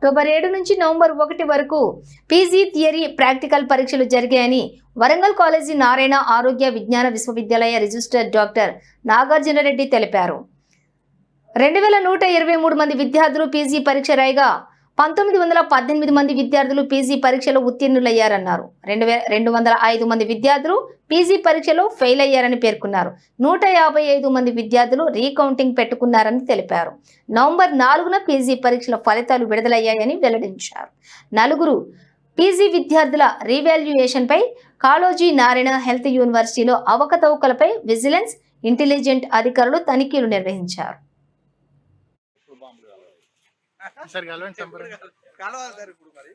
October ఏడు నుంచి November ఒకటి వరకు పీజీ థియరీ ప్రాక్టికల్ పరీక్షలు జరిగాయని వరంగల్ కాలేజీ నారాయణ ఆరోగ్య విజ్ఞాన విశ్వవిద్యాలయ రిజిస్టర్ డాక్టర్ నాగార్జునరెడ్డి తెలిపారు. రెండు వేల నూట ఇరవై మూడు మంది విద్యార్థులు పీజీ పరీక్ష రాయగా పంతొమ్మిది వందల పద్దెనిమిది మంది విద్యార్థులు పీజీ పరీక్షలో ఉత్తీర్ణులయ్యారన్నారు. రెండు వే రెండు వందల ఐదు మంది విద్యార్థులు పీజీ పరీక్షలో ఫెయిల్ అయ్యారని పేర్కొన్నారు. నూట యాభై ఐదు మంది విద్యార్థులు రీకౌంటింగ్ పెట్టుకున్నారని తెలిపారు. నవంబర్ నాలుగున పీజీ పరీక్షల ఫలితాలు విడుదలయ్యాయని వెల్లడించారు. నలుగురు పీజీ విద్యార్థుల రీవాల్యుయేషన్పై కాళోజీ నారాయణ హెల్త్ యూనివర్సిటీలో అవకతవకలపై విజిలెన్స్ ఇంటెలిజెంట్ అధికారులు తనిఖీలు నిర్వహించారు. సార్ కలవండి కలవాలి సార్ ఇప్పుడు మరి.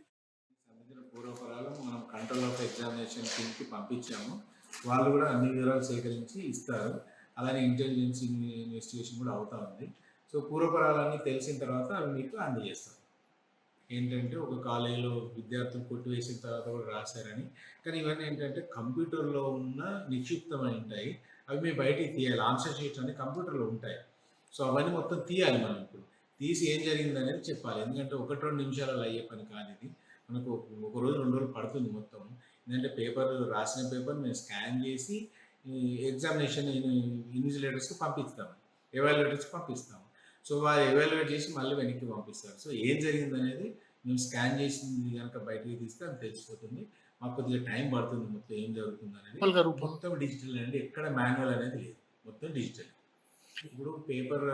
సంబంధించిన పూర్వపరాలు మనం కంట్రోల్ ఆఫ్ ఎగ్జామినేషన్ టీమ్కి పంపించాము. వాళ్ళు కూడా అన్ని వివరాలు సేకరించి ఇస్తారు. అలానే ఇంటెలిజెన్స్ ఇన్వెస్టిగేషన్ కూడా అవుతా ఉంది. సో పూర్వపరాలన్నీ తెలిసిన తర్వాత అవి మీకు అందజేస్తాం. ఏంటంటే ఒక కాలేజీలో విద్యార్థులు కొట్టివేసిన తర్వాత కూడా రాశారని. కానీ ఇవన్నీ ఏంటంటే కంప్యూటర్లో ఉన్న నిక్షిప్తమై ఉంటాయి. అవి మేము బయటికి తీయాలి. ఆన్సర్ షీట్స్ అన్ని కంప్యూటర్లో ఉంటాయి. సో అవన్నీ మొత్తం తీయాలి మనం ఇప్పుడు. తీసి ఏం జరిగింది అనేది చెప్పాలి. ఎందుకంటే ఒకటి రెండు నిమిషాలలో అయ్యే పని కానిది. మనకు ఒక రోజు రెండు రోజులు పడుతుంది మొత్తం. ఎందుకంటే పేపర్ రాసిన పేపర్ మేము స్కాన్ చేసి ఎగ్జామినేషన్ ఇన్విజిలేటర్స్కి పంపిస్తాము ఎవాల్యుయేటర్స్కి పంపిస్తాము సో వారు ఎవాల్యుయేట్ చేసి మళ్ళీ వెనక్కి పంపిస్తారు. సో ఏం జరిగింది అనేది మేము స్కాన్ చేసింది కనుక బయటికి తీస్తే అది తెలిసిపోతుంది. మాకు కొద్దిగా టైం పడుతుంది మొత్తం ఏం జరుగుతుంది అనేది మొత్తం డిజిటల్ అండి. ఎక్కడ మాన్యువల్ అనేది లేదు. మొత్తం డిజిటల్. ఇప్పుడు పేపర్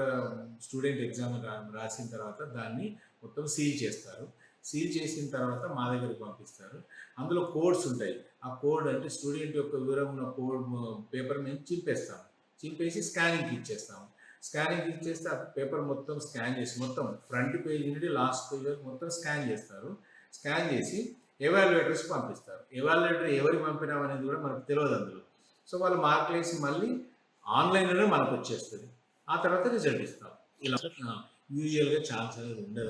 స్టూడెంట్ ఎగ్జామ్ రాసిన తర్వాత దాన్ని మొత్తం సీల్ చేస్తారు. సీల్ చేసిన తర్వాత మా దగ్గరికి పంపిస్తారు. అందులో కోడ్స్ ఉంటాయి. ఆ కోడ్ అంటే స్టూడెంట్ యొక్క వివరం ఉన్న కోడ్ పేపర్ మేము చింపేస్తాం చింపేసి స్కానింగ్కి ఇచ్చేస్తాం స్కానింగ్ ఇచ్చేస్తే ఆ పేపర్ మొత్తం స్కాన్ చేసి మొత్తం ఫ్రంట్ పేజ్ నుండి లాస్ట్ పేజ్ వరకు మొత్తం స్కాన్ చేస్తారు. స్కాన్ చేసి ఎవాల్యుయేటర్స్ పంపిస్తారు. ఎవాల్యుయేటర్ ఎవరికి పంపినాం అనేది కూడా మనకు తెలియదు అందులో. సో వాళ్ళు మార్కులు వేసి మళ్ళీ ఆన్లైన్లోనే మనకు వచ్చేస్తుంది ఆ తర్వాత రిజల్ట్ ఇస్తాం. ఇలా యూజువల్గా ఛాన్స్ అనేది ఉండదు